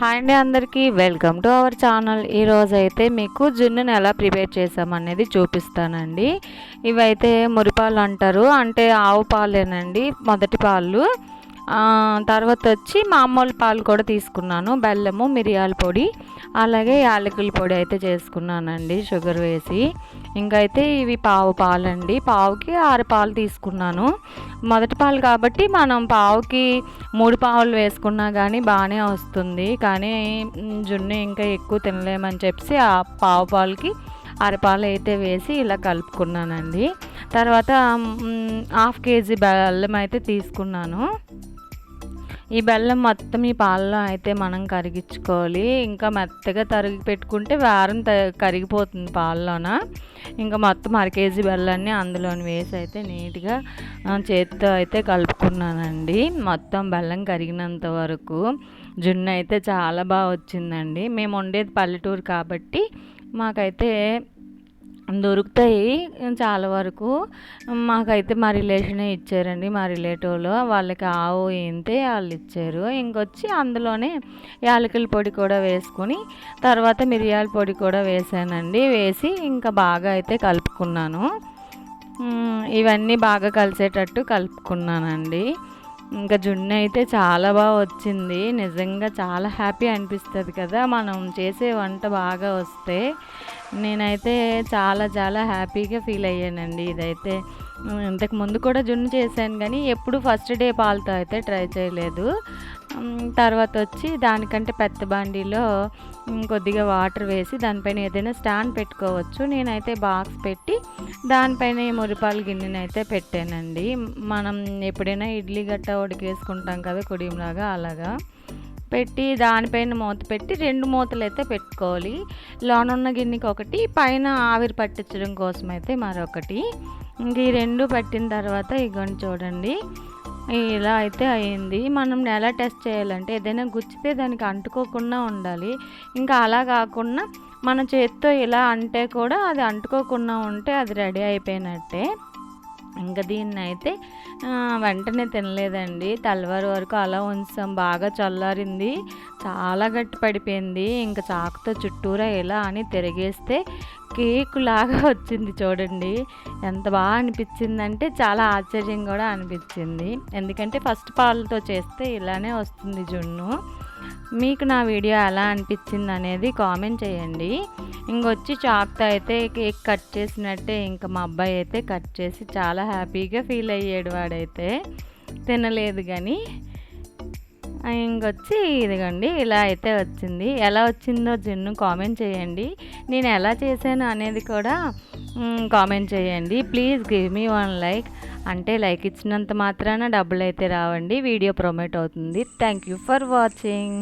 Hi అండి అందరికీ. Welcome to our channel. ఈరోజు అయితే మీకు జున్నుని ఎలా ప్రిపేర్ చేసామనేది చూపిస్తానండి. ఇవైతే మురిపాలు అంటారు అంటే ఆవు పాలేనండి. మొదటి పాలు. తర్వాత వచ్చి మామూలు పాలు కూడా తీసుకున్నాను. బెల్లము మిరియాల పొడి అలాగే యాలకుల పొడి అయితే చేసుకున్నానండి షుగర్ వేసి. ఇంకైతే ఇవి పావు పాలండి. పావుకి ఆరు పాలు తీసుకున్నాను. మొదటి పాలు కాబట్టి మనం పావుకి మూడు పావులు వేసుకున్నా కానీ బాగానే వస్తుంది. కానీ జున్ను ఇంకా ఎక్కువ తినలేమని చెప్పి ఆ పావు పాలకి అరపాలు అయితే వేసి ఇలా కలుపుకున్నానండి. తర్వాత హాఫ్ కేజీ బెల్లం అయితే తీసుకున్నాను. ఈ బెల్లం మొత్తం ఈ పాలలో అయితే మనం కరిగించుకోవాలి. ఇంకా మెత్తగా తరిగి పెట్టుకుంటే వారం కరిగిపోతుంది పాలలోన. ఇంకా మొత్తం అర కేజీ బెల్లాన్ని అందులోని వేసి అయితే నీట్గా చేతితో అయితే కలుపుకున్నానండి. మొత్తం బెల్లం కరిగినంత వరకు. జున్ను అయితే చాలా బాగా వచ్చిందండి. మేము ఉండేది పల్లెటూరు కాబట్టి మాకైతే దొరుకుతాయి చాలా వరకు. మాకైతే మా రిలేషనే ఇచ్చారండి మా రిలేటివ్లో వాళ్ళకి ఆవు ఏంటే వాళ్ళు ఇచ్చారు. ఇంకొచ్చి అందులోనే యాలకుల పొడి కూడా వేసుకొని తర్వాత మిరియాల పొడి కూడా వేసానండి. వేసి ఇంకా బాగా అయితే కలుపుకున్నాను. ఇవన్నీ బాగా కలిసేటట్టు కలుపుకున్నానండి. ఇంకా జున్ను అయితే చాలా బాగా వచ్చింది. నిజంగా చాలా హ్యాపీ అనిపిస్తుంది కదా. మనం చేసే వంట బాగా వస్తే నేనైతే చాలా చాలా హ్యాపీగా ఫీల్ అయ్యానండి ఇదైతే. ఇంతకు ముందు కూడా జున్ను చేశాను కానీ ఎప్పుడు ఫస్ట్ డే పాలతో అయితే ట్రై చేయలేదు. తర్వాత వచ్చి దానికంటే పెద్ద బాండీలో కొద్దిగా వాటర్ వేసి దానిపైన ఏదైనా స్టాండ్ పెట్టుకోవచ్చు. నేనైతే బాక్స్ పెట్టి దానిపైన మురిపాలు గిన్నెని అయితే పెట్టానండి. మనం ఎప్పుడైనా ఇడ్లీ గట్ట ఉడికేసుకుంటాం కదా కుడియంలాగా అలాగా. పెట్టి దానిపైన మూత పెట్టి రెండు మూతలు అయితే పెట్టుకోవాలి. లోనున్న గిన్నెకి ఒకటి పైన ఆవిరి పట్టించడం కోసం అయితే మరొకటి. ఇంక ఈ రెండు పట్టిన తర్వాత ఇగోండి చూడండి. ఇలా అయితే అయింది. మనం ఎలా టెస్ట్ చేయాలంటే ఏదైనా గుచ్చితే దానికి అంటుకోకుండా ఉండాలి. ఇంకా అలా కాకుండా మన చేతితో ఇలా అంటే కూడా అది అంటుకోకుండా ఉంటే అది రెడీ అయిపోయినట్టే. ఇంకా దీన్ని అయితే వెంటనే తినలేదండి. తెల్లవారు వరకు అలా ఉంచాం. బాగా చల్లారింది. చాలా గట్టి పడిపోయింది. ఇంకా చాకుతో చుట్టూరా ఇలా అని తిరిగేస్తే కేక్ లాగా వచ్చింది చూడండి. ఎంత బాగా అనిపించిందంటే చాలా ఆశ్చర్యం కూడా అనిపించింది. ఎందుకంటే ఫస్ట్ పాలతో చేస్తే ఇలానే వస్తుంది జున్ను. మీకు నా వీడియో ఎలా అనిపించింది అనేది కామెంట్ చేయండి. ఇంకొచ్చి చాక్తో అయితే కేక్ కట్ చేసినట్టే ఇంకా మా అబ్బాయి అయితే కట్ చేసి చాలా హ్యాపీగా ఫీల్ అయ్యాడు వాడైతే. తినలేదు కానీ ఇంకొచ్చి ఇదిగోండి ఇలా అయితే వచ్చింది. ఎలా వచ్చిందో జిన్ను కామెంట్ చేయండి. నేను ఎలా చేశాను అనేది కూడా కామెంట్ చేయండి. Please give me one like అంటే లైక్ ఇచ్చినంత మాత్రాన డబ్బులు అయితే రావండి. వీడియో ప్రొమోట్ అవుతుంది. Thank you for watching